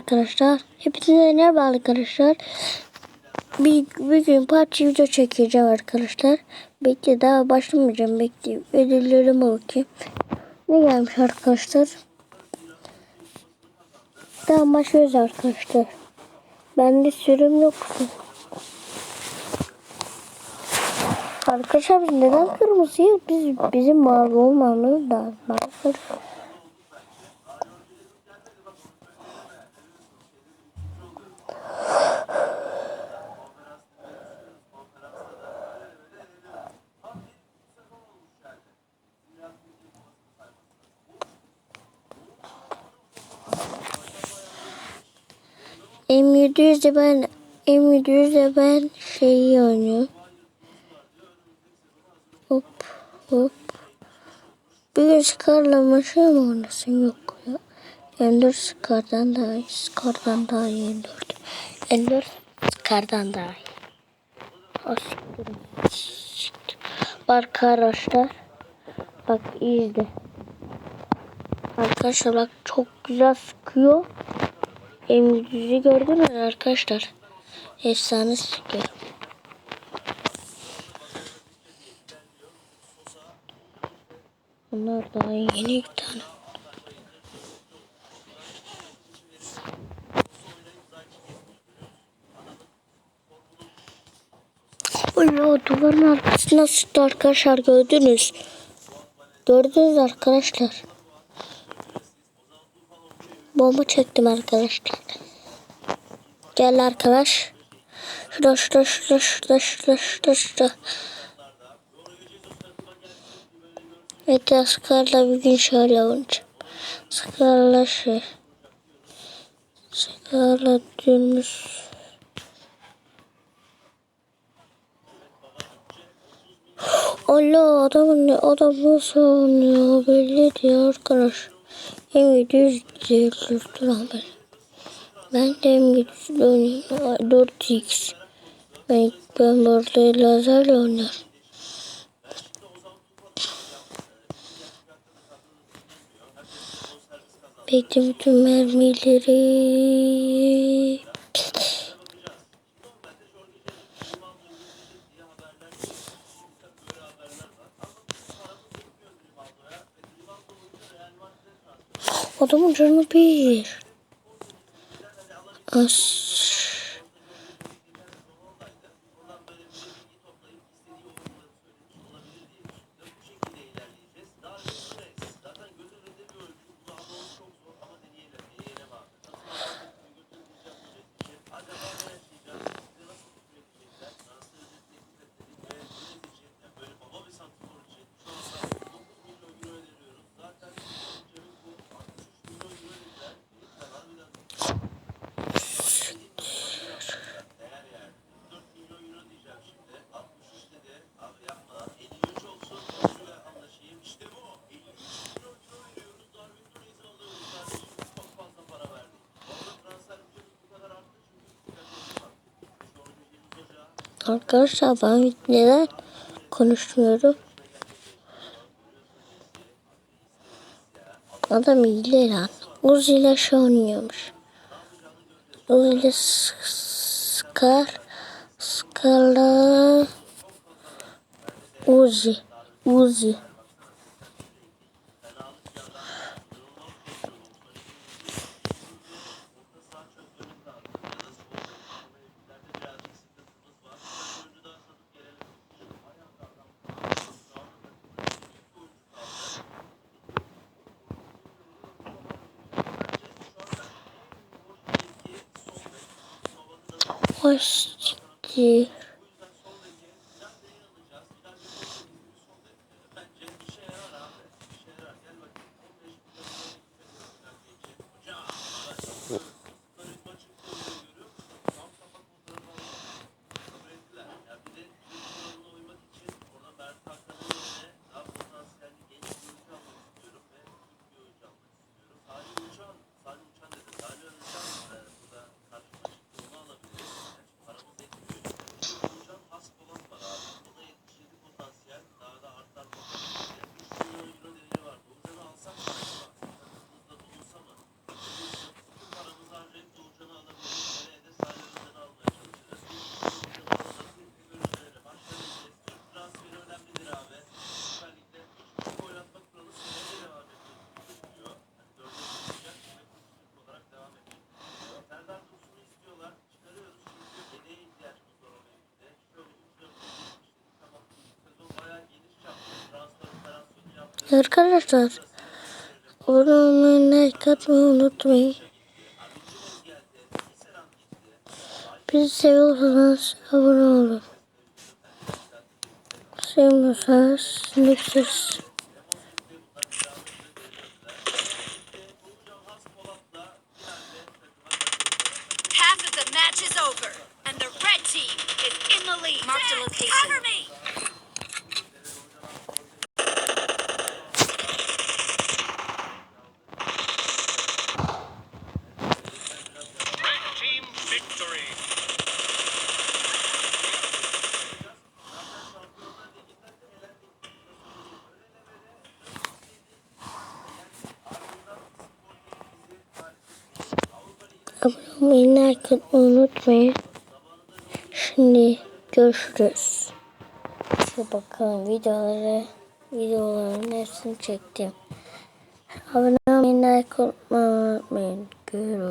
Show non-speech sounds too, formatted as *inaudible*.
Arkadaşlar hepinize merhaba arkadaşlar. Bir, bir gün parça video çekeceğim arkadaşlar. Bekle daha başlamayacağım bekle. Ödüllerime bakayım. Ne gelmiş arkadaşlar? Daha başlıyoruz arkadaşlar. Bende sürüm yok. Arkadaşlar biz neden kırmızıyız? Biz bizim mavi olmamız lazım arkadaşlar. M700'de ben M700'de ben şeyi oynuyorum. Hop hop. Bir gün Scar'la maşa mı oynasın yok ya. M4 Scar'dan daha iyi. Scar'dan daha iyi M4. M4 Scar'dan daha iyi. Siktirim. Siktir. Arkadaşlar. Bak izle. Arkadaşlar bak çok güzel sıkıyor. M100'ü gördünüz arkadaşlar? Efsane sıkıyor. Bunlar daha yeni bir tane. Oy o duvarın arkasına sıktı arkadaşlar gördünüz. Gördünüz arkadaşlar. Bomba çektim arkadaşlar. Gel arkadaş. Şurada şurada şurada şurada şurada şurada şurada. Evet Askar'la bir gün şöyle oynayacağım. Askar'la şey. Askar'la dönmüş. *gasps* Allah adamın ne adam nasıl oynuyor belli diyor arkadaş. M700 diyordur abi. Ben de M700 oynuyorum. 4x. Ben, ben burada lazerle oynuyorum. Bekle bütün mermileri. Adamın canı bir. As. Arkadaşlar ben neden konuşmuyorum? Adam iyi lan. Uzi ile şey oynuyormuş. Uzi ile Scar. Scar'la Uzi. Uzi. Hoşçakalın. Arkadaşlar abone olmayı, like atmayı unutmayın. Bizi seviyorsanız abone olun. Sevmiyorsanız sinirsiniz. Half of the match is over, and the red team is in the lead. Mark the location. Cover me! Atmayı unutmayın. Şimdi görüşürüz. Şöyle bakalım videoları, videoların hepsini çektim. Abone olmayı, like unutmayın. Görüşürüz.